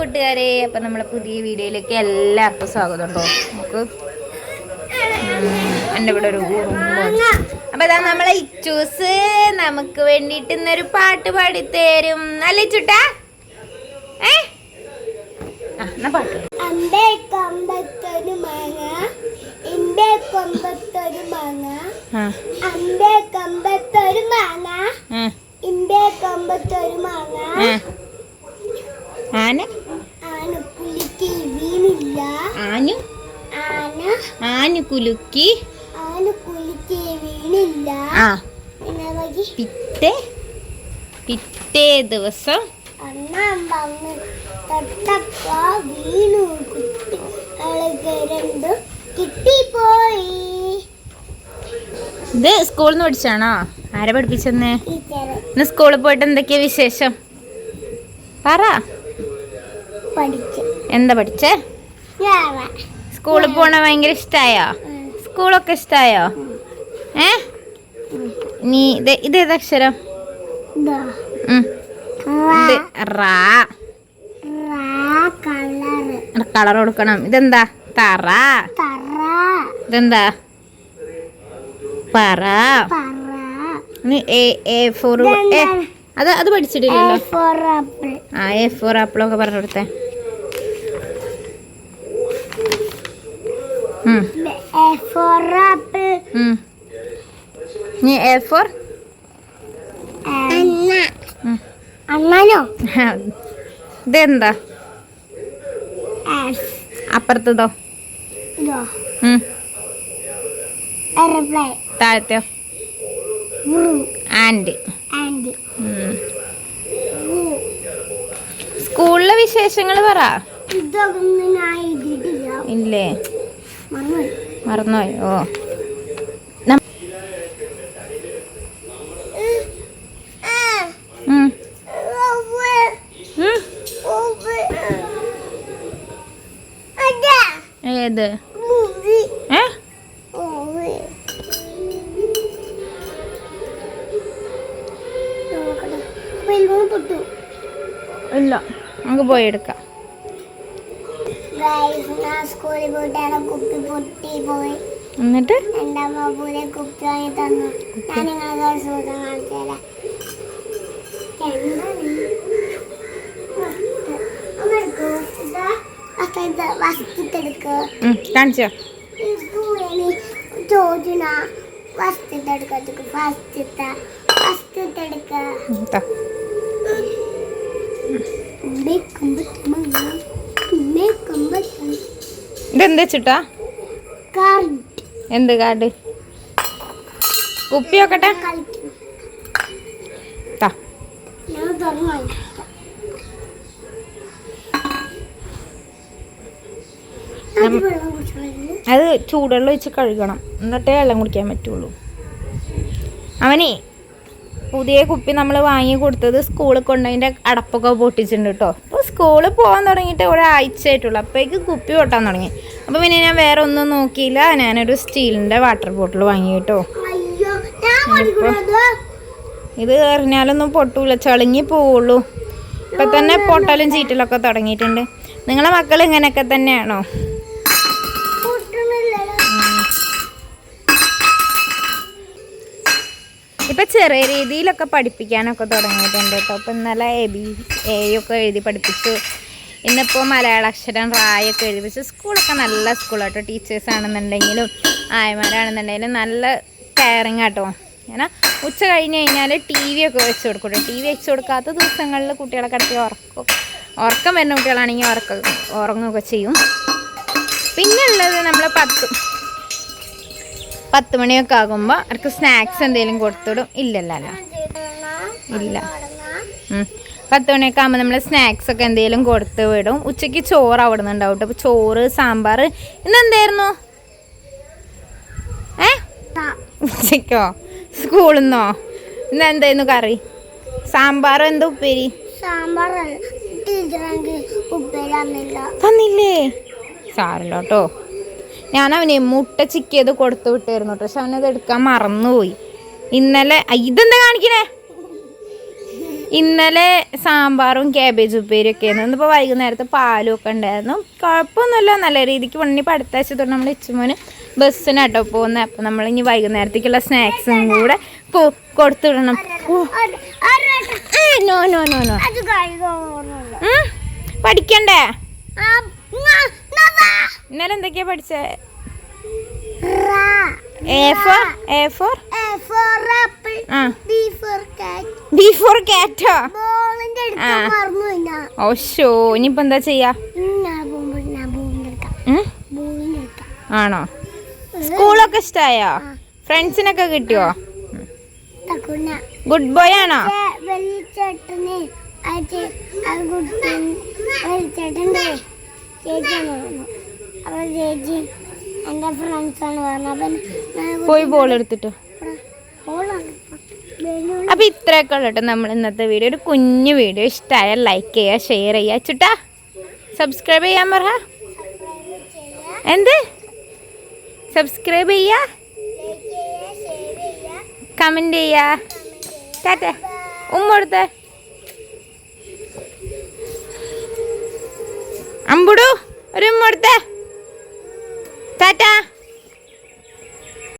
കൂട്ടുകാരെ അപ്പൊ നമ്മളെ പുതിയ വീഡിയോയിലേക്ക് എല്ലാവർക്കും സ്വാഗതം ഉണ്ടോ നമുക്ക് എന്റെ ഇവിടെ ഒരു അപ്പൊ അതാ നമ്മളെ ഇച്ചൂസ് നമുക്ക് വേണ്ടിയിട്ട് ഇന്നൊരു പാട്ട് പാടി തരും അല്ലേ ചുട്ടാ? ഏ? ആ എന്നാ പാട്ട് അമ്പേ കൊമ്പത്തൊരു മാങ്ങ ഇമ്പേ കൊമ്പത്തൊരു മാങ്ങ ആ. അമ്പേ കൊമ്പത്തൊരു മാങ്ങ ആ. ഇമ്പേ കൊമ്പത്തൊരു മാങ്ങ ആനു കുലുക്കി. ആന കുലുക്കി വീണില്ല. ആ. പിറ്റേ പിറ്റേ ദിവസം വീണു. കിട്ടിപ്പോയി. ഇത് സ്കൂളിൽ നിന്ന് പഠിച്ചാണോ? ആരെ പഠിപ്പിച്ചെന്നേ? ഇന്ന് സ്കൂളിൽ പോയിട്ട് എന്തൊക്കെയാ വിശേഷം? പറ. എന്താ പഠിച്ചേ? സ്കൂളിൽ പോണ ഭയങ്കര ഇഷ്ടായോ? സ്കൂളൊക്കെ ഇഷ്ടായോ? ഏ? നീ ഇത് ഇതേത് അക്ഷരം? കളർ കൊടുക്കണം. ഇതെന്താ? തറ. ഇതെന്താ? പറ. അത് അത് പഠിച്ചിട്ടില്ലല്ലോ. ആ എ ഫോർ ആപ്പിളൊക്കെ പറഞ്ഞു കൊടുത്തേ. ഉം, എ ഫോർ. അണ്ണനോ? ഇതെന്താ അപ്പുറത്തതോ? താഴത്തെയോ? ആൻഡ് സ്കൂളിലെ വിശേഷങ്ങൾ പറ. ഇല്ലേ? മറന്നുപോയി. ഓ. ഏത്? ഏ? ഇല്ല. നമുക്ക് പോയി എടുക്കാം. സ്കൂളിൽ പോയിട്ട് കുപ്പി പൊട്ടി പോയി. എന്നിട്ട്? എന്റെ അമ്മ പുതിയ കുപ്പി വാങ്ങി തന്നു. ഞാൻ നിങ്ങൾക്ക് ഒരു സുഖം കാണിച്ചു. തരാം കാണിച്ചോ ചോദിന വസ്തുത്തെടുക്കുക ഫസ്റ്റത്തെ വസ്തുത്തെടുക്കുക ഉം, താ. ഇതെന്ത് വെച്ചിട്ടാ? എന്ത് കാർഡ് കുപ്പി നോക്കട്ടെ അത് ചൂടുവെള്ളം വെച്ച് കഴുകണം. എന്നിട്ടേ വെള്ളം കുടിക്കാൻ പറ്റുള്ളൂ. അവനെ പുതിയ കുപ്പി നമ്മൾ വാങ്ങി കൊടുത്തത് സ്കൂളിൽ കൊണ്ടതിന്റെ അടപ്പൊക്കെ പൊട്ടിച്ചിട്ടുണ്ട് കേട്ടോ. അപ്പോൾ സ്കൂളിൽ പോകാൻ തുടങ്ങിയിട്ട് ഒരാഴ്ച ആയിട്ടുള്ളൂ അപ്പോഴേക്ക് കുപ്പി പൊട്ടാൻ തുടങ്ങി. അപ്പോൾ പിന്നെ ഞാൻ വേറെ ഒന്നും നോക്കിയില്ല. ഞാനൊരു സ്റ്റീലിന്റെ വാട്ടർ ബോട്ടിൽ വാങ്ങി കേട്ടോ. ഇത് എറിഞ്ഞാലൊന്നും പൊട്ടൂല. ചളുങ്ങി പോവുള്ളൂ. ഇപ്പം തന്നെ പൊട്ടലും ചീറ്റലൊക്കെ തുടങ്ങിയിട്ടുണ്ട്. നിങ്ങളെ മക്കൾ ഇങ്ങനെയൊക്കെ തന്നെയാണോ? ചെറിയ രീതിയിലൊക്കെ പഠിപ്പിക്കാനൊക്കെ തുടങ്ങിയിട്ടുണ്ട് കേട്ടോ. അപ്പം ഇന്നലെ എ ബി എ ഒക്കെ എഴുതി പഠിപ്പിച്ചു ഇന്നിപ്പോൾ മലയാള അക്ഷരം റായൊക്കെ എഴുതി വെച്ചു സ്കൂളൊക്കെ നല്ല സ്കൂളാട്ടോ ടീച്ചേഴ്സ് ആണെന്നുണ്ടെങ്കിലും ആയമാരാണെന്നുണ്ടെങ്കിലും നല്ല കെയറിങ് ആട്ടോ അങ്ങനെ ഉച്ച കഴിഞ്ഞ് കഴിഞ്ഞാൽ ടി വി ഒക്കെ വെച്ച് കൊടുക്കും ടി വി വെച്ച് കൊടുക്കാത്ത ദിവസങ്ങളിൽ കുട്ടികളെ കിടത്തി ഉറക്കും. ഉറക്കം വരുന്ന കുട്ടികളാണെങ്കിൽ ഉറക്കം ഉറങ്ങുകയൊക്കെ ചെയ്യും. പിന്നെ ഉള്ളത് നമ്മൾ പത്ത് പത്ത് മണിയൊക്കെ ആകുമ്പോൾ അവർക്ക് സ്നാക്സ് എന്തെങ്കിലും കൊടുത്തിടും. ഇല്ലല്ലോ ഇല്ല. പത്ത് മണിയൊക്കെ ആകുമ്പോൾ നമ്മൾ സ്നാക്സ് ഒക്കെ എന്തെങ്കിലും കൊടുത്ത് വിടും. ഉച്ചയ്ക്ക് ചോറ് അവിടെ നിന്ന് ഉണ്ടാവും അപ്പോൾ ചോറ് സാമ്പാർ ഇന്നെന്തായിരുന്നു ഏ? ഉച്ചയ്ക്കോ? സ്കൂളിൽ നിന്നോ ഇന്ന് എന്തായിരുന്നു കറി? സാമ്പാർ എന്താ ഉപ്പേരി? സാമ്പാർ തന്നില്ല. കേട്ടോ ഞാൻ അവനെ മുട്ട ചിക്കിയത് കൊടുത്തു വിട്ടായിരുന്നു പക്ഷെ അവനത് എടുക്കാൻ മറന്നുപോയി. ഇന്നലെ ഇതെന്താ കാണിക്കണേ? ഇന്നലെ സാമ്പാറും ക്യാബേജ് ഉപ്പേരിയും ഒക്കെ ആയിരുന്നു. ഇന്നിപ്പോൾ വൈകുന്നേരത്ത് പാലും ഒക്കെ ഉണ്ടായിരുന്നു. കുഴപ്പമൊന്നുമില്ല. നല്ല രീതിക്ക് വണ്ണി തൊട്ട് നമ്മൾ ഇച്ചുമോന് ബസ്സിനാട്ടോ പോകുന്നത്. അപ്പം നമ്മൾ ഇനി വൈകുന്നേരത്തേക്കുള്ള സ്നാക്സും കൂടെ പോ കൊടുത്തു വിടണം. No no no no. പഠിക്കണ്ടേ? ഇന്നലെ എന്തൊക്കെയാ പഠിച്ചേ? A for A for for apple ആ. B for cat B for കാറ്റോ ബോളിന്റെ ആ. എടുക്കാൻ മറന്നു ഞാൻ ഓ ഷോ ഇനിയിപ്പോൾ എന്താ ചെയ്യാ? ആണോ? സ്കൂളൊക്കെ ഇഷ്ടായോ? ഫ്രണ്ട്സിനൊക്കെ കിട്ടിയോ? ഗുഡ് ബോയ് ആണോ? ചേട്ടനെ ചേച്ചിയാണ് പറഞ്ഞു അപ്പോൾ ചേച്ചി എന്റെ ഫ്രണ്ട്സാണ് പറഞ്ഞു അപ്പം ഞാൻ പോയി ബോൾ എടുത്തിട്ടോ. അപ്പൊ ഇത്രയൊക്കെ ഉള്ളു കേട്ടോ നമ്മൾ ഇന്നത്തെ വീഡിയോ ഒരു കുഞ്ഞു വീഡിയോ ഇഷ്ടമായ ലൈക്ക് ചെയ്യുക ഷെയർ ചെയ്യുക. ചുട്ടാ. സബ്സ്ക്രൈബ് ചെയ്യാൻ പറ. എന്ത്? സബ്സ്ക്രൈബ് ചെയ്യുക കമന്റ് ചെയ്യുക. ടാറ്റ. ഉമ്മ കൊടുത്തേ. അമ്പുടു ഒരു ഉമ്മ കൊടുത്തേ. ടാറ്റ.